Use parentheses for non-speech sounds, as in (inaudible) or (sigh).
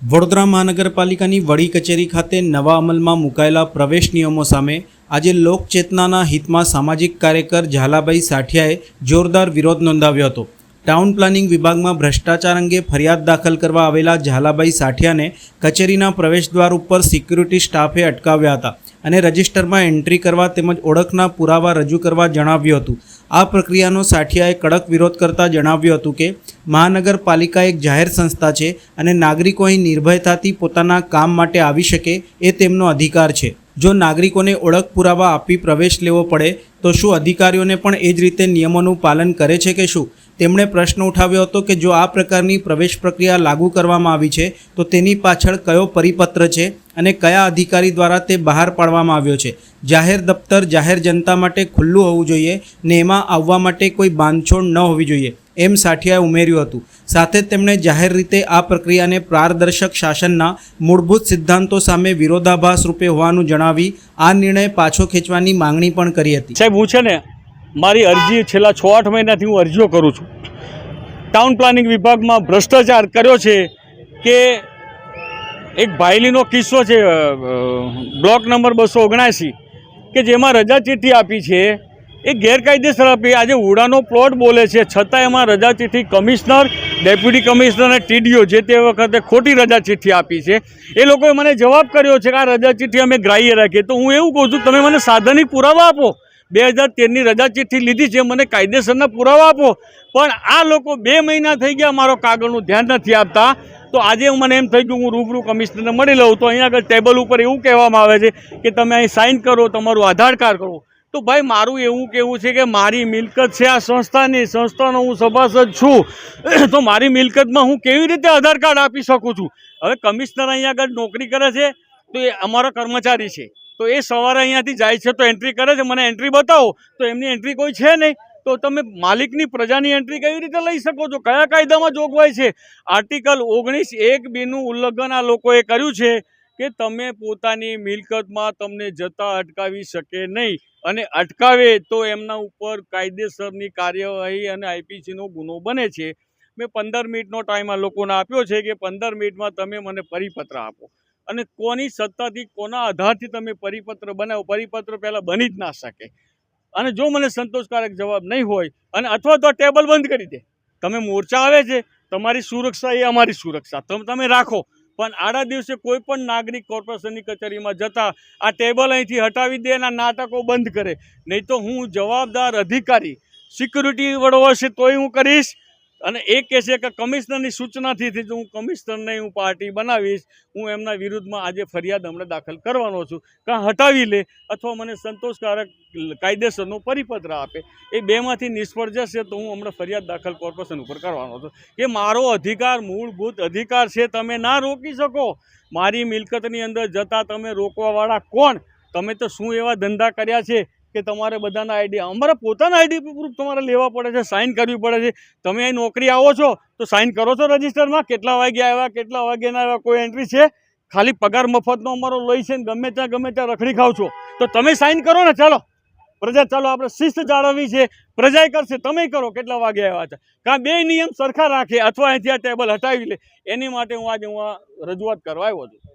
વડોદરા મહાનગરપાલિકાની વડી કચેરી ખાતે નવા અમલમાં મુકાયેલા પ્રવેશ નિયમો સામે આજે લોકચેતનાના હિતમાં સામાજિક કાર્યકર ઝાલાભાઈ સાઠિયાએ જોરદાર વિરોધ નોંધાવ્યો હતો. ટાઉન પ્લાનિંગ વિભાગમાં ભ્રષ્ટાચાર અંગે ફરિયાદ દાખલ કરવા આવેલા ઝાલાભાઈ સાઠિયાને કચેરીના પ્રવેશદ્વાર ઉપર સિક્યુરિટી સ્ટાફે અટકાવ્યા હતા. અને રજિસ્ટરમાં એન્ટ્રી કરવા તેમજ ઓળખના પુરાવા રજૂ કરવા જણાવ્યું હતું. આ પ્રક્રિયાનો સાઠિયાએ કડક વિરોધ કરતા જણાવ્યું હતું કે મહાનગરપાલિકા એક જાહેર સંસ્થા છે અને નાગરિકો અહીં નિર્ભયતાથી પોતાના કામ માટે આવી શકે એ તેમનો અધિકાર છે. જો નાગરિકોને ઓળખ પુરાવા આપી પ્રવેશ લેવો પડે, તો શું અધિકારીઓને પણ એ જ રીતે નિયમોનું પાલન કરે છે કે શું? તેમણે પ્રશ્ન ઉઠાવ્યો હતો કે જો આ પ્રકારની પ્રવેશ પ્રક્રિયા લાગુ કરવામાં આવી છે, તો તેની પાછળ કયો પરિપત્ર છે અને કયા અધિકારી દ્વારા તે બહાર પાડવામાં આવ્યો છે? જાહેર દફતર જાહેર જનતા માટે ખુલ્લું હોવું જોઈએ ને એમાં આવવા માટે કોઈ બાંધછોડ ન હોવી જોઈએ. એમ સાઠિયાએ ઉમેર્યું હતું. સાથે જ તેમણે જાહેર રીતે આ પ્રક્રિયાને પારદર્શક શાસનના મૂળભૂત સિદ્ધાંતો સામે વિરોધાભાસ રૂપે હોવાનું જણાવી આ નિર્ણય પાછો ખેંચવાની માંગણી પણ કરી હતી. સાહેબ, હું છે ને, મારી અરજી છેલ્લા છ આઠ મહિનાથી હું અરજીઓ કરું છું. ટાઉન પ્લાનિંગ વિભાગમાં ભ્રષ્ટાચાર કર્યો છે કે એક ભાઈલીનો કિસ્સો છે બ્લોક નંબર બસો ઓગણાસી, કે જેમાં રજા ચિઠ્ઠી આપી છે એ ગેરકાયદેસર આપી. આજે ઉડાનો પ્લોટ બોલે છે. છતાં એમાં રજા ચિઠ્ઠી કમિશનર, ડેપ્યુટી કમિશનર અને ટીડીઓ જે તે વખતે ખોટી રજા ચિઠ્ઠી આપી છે. એ લોકોએ મને જવાબ કર્યો છે કે આ રજા ચિઠ્ઠી અમે ગ્રાહ્ય રાખીએ. તો હું એવું કહું છું, તમે મને સાધનિક પુરાવા આપો. બે હજાર તેરની રજા ચિઠ્ઠી લીધી છે, મને કાયદેસરના પુરાવા આપો. પણ આ લોકો બે મહિના થઈ ગયા મારો કાગળનું ધ્યાન નથી આપતા. તો આજે મને એમ થઈ ગયું, હું રૂબરૂ કમિશનરને મળી લઉં. તો અહીંયા આગળ ટેબલ ઉપર એવું કહેવામાં આવે છે કે તમે અહીં સાઇન કરો, તમારું આધાર કાર્ડ કરો. તો ભાઈ, મારું એવું કહેવું છે કે મારી મિલકત છે આ સંસ્થાની. સંસ્થાનો હું સભાસદ છું. (clears throat) તો મારી મિલકતમાં હું કેવી રીતે આધાર કાર્ડ આપી શકું છું? હવે કમિશનર અહીંયા આગળ નોકરી કરે છે, તો એ અમારો કર્મચારી છે. તો એ સવારે અહીંયાથી જાય છે, તો એન્ટ્રી કરે છે. મને એન્ટ્રી બતાવો. તો એમની એન્ટ્રી કોઈ છે નહીં. તો તમે માલિકની પ્રજાની એન્ટ્રી કેવી રીતે લઈ શકો છો? કયા કાયદામાં જોગવાઈ છે? આર્ટિકલ ઓગણીસ એક બીનું ઉલ્લંઘન આ લોકોએ કર્યું છે કે તમે પોતાની મિલકતમાં તમને જતા અટકાવી શકે નહીં. અને અટકાવે તો એમના ઉપર કાયદેસરની કાર્યવાહી અને આઈપીસીનો ગુનો બને છે. મેં પંદર મિનિટનો ટાઈમ આ લોકોને આપ્યો છે કે પંદર મિનિટમાં તમે મને પરિપત્ર આપો. અને કોની સત્તાથી, કોના આધારથી તમે પરિપત્ર બનાવો, પરિપત્ર પહેલાં બની જ ના શકે. અને જો મને સંતોષકારક જવાબ નહીં હોય, અને અથવા તો ટેબલ બંધ કરી દે. તમે મોરચા આવે છે, તમારી સુરક્ષા એ અમારી સુરક્ષા. તમે તમે રાખો. પણ આડા દિવસે કોઈ પણ નાગરિક કોર્પોરેશનની કચેરીમાં જતા આ ટેબલ અહીંથી હટાવી દે અને નાટકો બંધ કરે. નહીં તો હું જવાબદાર અધિકારી. સિક્યુરિટી વડો હશે તોય હું કરીશ. અને એ કહે છે કે કમિશનરની સૂચનાથી જ હું કમિશનરને હું પાર્ટી બનાવીશ, હું એમના વિરુદ્ધમાં આજે ફરિયાદ હમણાં દાખલ કરવાનો છું. કાં હટાવી લે અથવા મને સંતોષકારક કાયદેસરનો પરિપત્ર આપે. એ બેમાંથી નિષ્ફળ જશે તો હું હમણાં ફરિયાદ દાખલ કોર્પોરેશન ઉપર કરવાનો છું. કે મારો અધિકાર, મૂળભૂત અધિકાર છે, તમે ના રોકી શકો. મારી મિલકતની અંદર જતાં તમે રોકવાવાળા કોણ? તમે તો શું એવા ધંધા કર્યા છે? કે તમારે બધાના આઈડી અમારા પોતાના આઈડી પ્રૂફ તમારે લેવા પડે છે સાઇન કરવી પડે છે. તમે અહીં નોકરી આવો છો, તો સાઇન કરો છો રજિસ્ટરમાં. કેટલા વાગે આવ્યા, કેટલા વાગે ના આવ્યા, કોઈ એન્ટ્રી છે? ખાલી પગાર મફતનો અમારો લઈ છે ને ગમે ત્યાં ગમે ત્યાં રખડી ખાવ છો. તો તમે સાઇન કરો ને, ચાલો. પ્રજા, ચાલો, આપણે શિસ્ત જાળવવી છે. પ્રજાએ કરશે, તમે કરો કેટલા વાગે આવ્યા છે. કાં બે નિયમ સરખા રાખે, અથવા અહીંથી આ ટેબલ હટાવી લે. એની માટે હું આજે હું રજૂઆત કરવા આવ્યો છું.